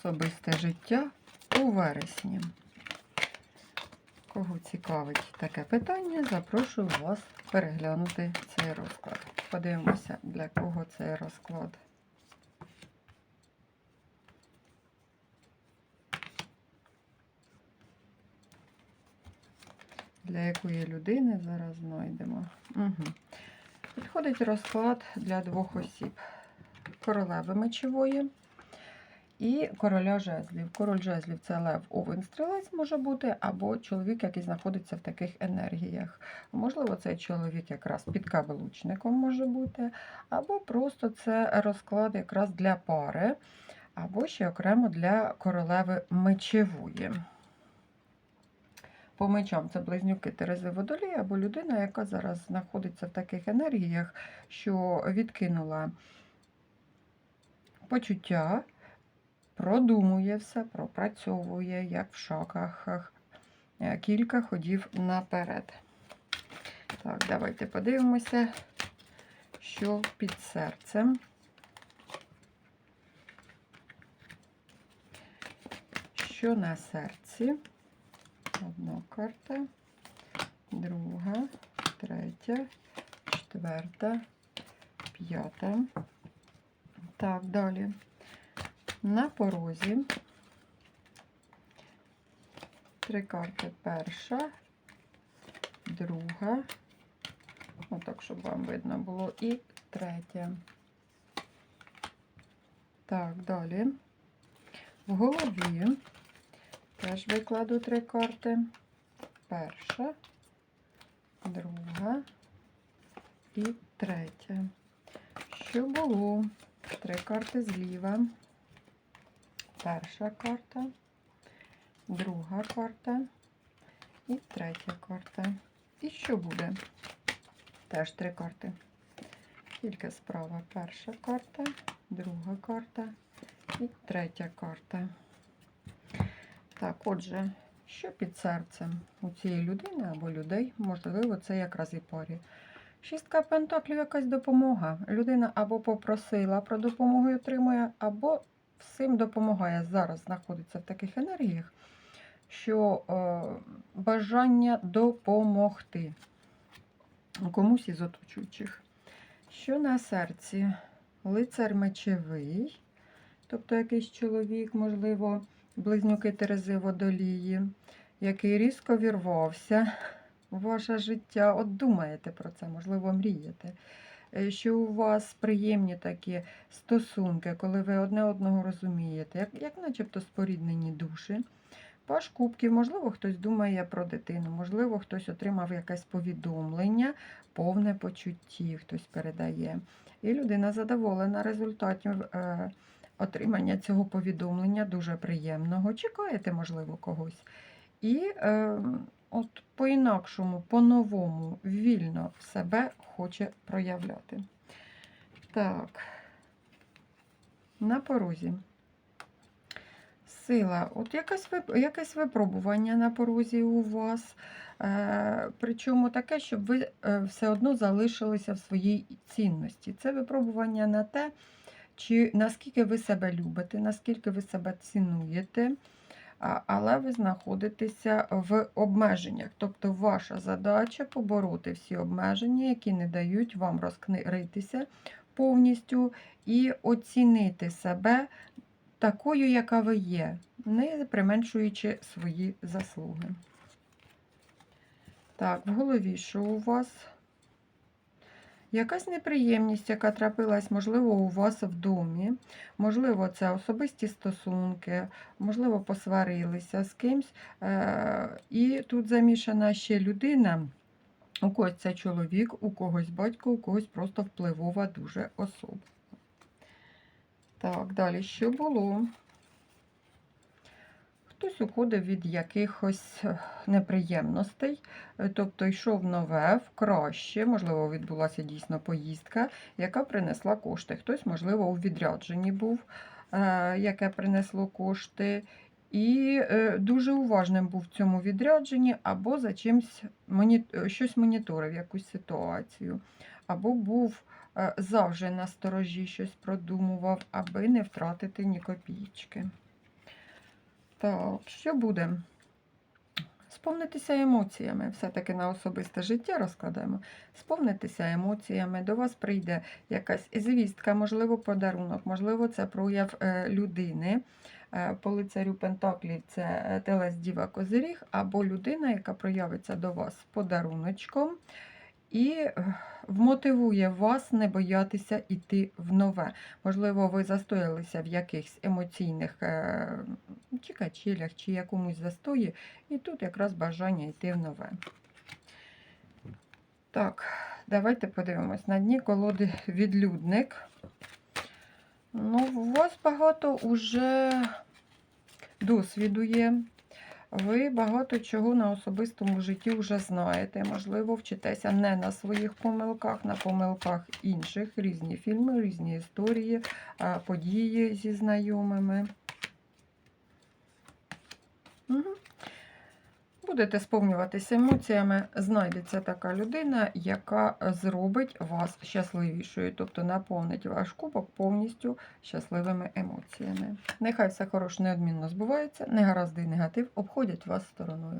особисте життя у вересні. Кого цікавить таке питання, запрошую вас переглянути цей розклад. Подивимося, для кого цей розклад. Для якої людини зараз знайдемо. Угу. Підходить розклад для двох осіб: королеви мечової і короля жезлів. Король жезлів це лев овен стрілець може бути, або чоловік, який знаходиться в таких енергіях. Можливо, цей чоловік якраз підкаблучником може бути, або просто це розклад якраз для пари, або ще окремо для королеви мечевої. По мечам це близнюки Терези Водолій, або людина, яка зараз знаходиться в таких енергіях, що відкинула почуття, продумує все, пропрацьовує, як в шаках, е, кілька ходів наперед. Так, давайте подивимося, що під серцем. Що на серці? Одна карта, друга, третя, четверта, п'ята. Так, далі. На порозі три карти. Перша, друга, отак, щоб вам видно було, і третя. Так, далі. В голові теж викладу три карти. Перша, друга і третя. Що було? Три карти зліва. Перша карта, друга карта і третя карта. І що буде? Теж три карти. Тільки справа перша карта, друга карта і третя карта. Так, отже, що під серцем у цієї людини або людей, можливо, це якраз і парі. Шістка пентаклів якась допомога. Людина або попросила про допомогу і отримує, або всім допомагає. Зараз знаходиться в таких енергіях, що е, бажання допомогти комусь із оточуючих. Що на серці? Лицар мечевий, тобто якийсь чоловік, можливо, близнюки Терези Водолії, який різко вірвався в ваше життя. От думаєте про це, можливо, мрієте. Е, Що у вас приємні такі стосунки, коли ви одне одного розумієте, як, як начебто споріднені душі. Паш кубків, можливо, хтось думає про дитину, можливо, хтось отримав якесь повідомлення, повне почутті, хтось передає. І людина задоволена результатом е, отримання цього повідомлення, дуже приємного. Чекаєте, можливо, когось. І е, от по-інакшому, по-новому, вільно себе хоче проявляти. Так, на порозі. Сила, от якесь, якесь випробування на порозі у вас. Е, причому таке, щоб ви е, все одно залишилися в своїй цінності. Це випробування на те, чи наскільки ви себе любите, наскільки ви себе цінуєте, але ви знаходитеся в обмеженнях. Тобто ваша задача побороти всі обмеження, які не дають вам розкритися повністю і оцінити себе такою, яка ви є, не применшуючи свої заслуги. Так, в голові, що у вас? Якась неприємність, яка трапилась, можливо, у вас в домі, можливо, це особисті стосунки, можливо, посварилися з кимсь. Е, І тут замішана ще людина, у когось це чоловік, у когось батько, у когось просто впливова дуже особа. Так, далі що було? Хтось уходив від якихось е, неприємностей, е, тобто йшов нове, в краще, можливо, відбулася дійсно поїздка, яка принесла кошти. Хтось, можливо, у відрядженні був, е, яке принесло кошти. І дуже уважним був в цьому відрядженні, або за чимсь щось моніторив, якусь ситуацію, або був завжди на сторожі щось продумував, аби не втратити ні копійки. Так, що буде? Сповнитися емоціями. Все-таки на особисте життя розкладаємо. Сповнитися емоціями. До вас прийде якась звістка, можливо, подарунок, можливо, це прояв е, людини. Е, По лицарю Пентаклів це е, Телес Діва Козиріг, або людина, яка проявиться до вас з подаруночком і е, вмотивує вас не боятися йти в нове. Можливо, ви застоялися в якихось емоційних е, чи качелях, чи якомусь застої, і тут якраз бажання йти в нове. Так, давайте подивимось. На дні колоди відлюдник. Ну, у вас багато уже досвіду є. Ви багато чого на особистому житті вже знаєте. Можливо, вчитеся не на своїх помилках, на помилках інших, різні фільми, різні історії, події зі знайомими. Угу. Будете сповнюватися емоціями, знайдеться така людина, яка зробить вас щасливішою, тобто наповнить ваш кубок повністю щасливими емоціями. Нехай все хороше неодмінно збувається, негаразди і негатив обходять вас стороною.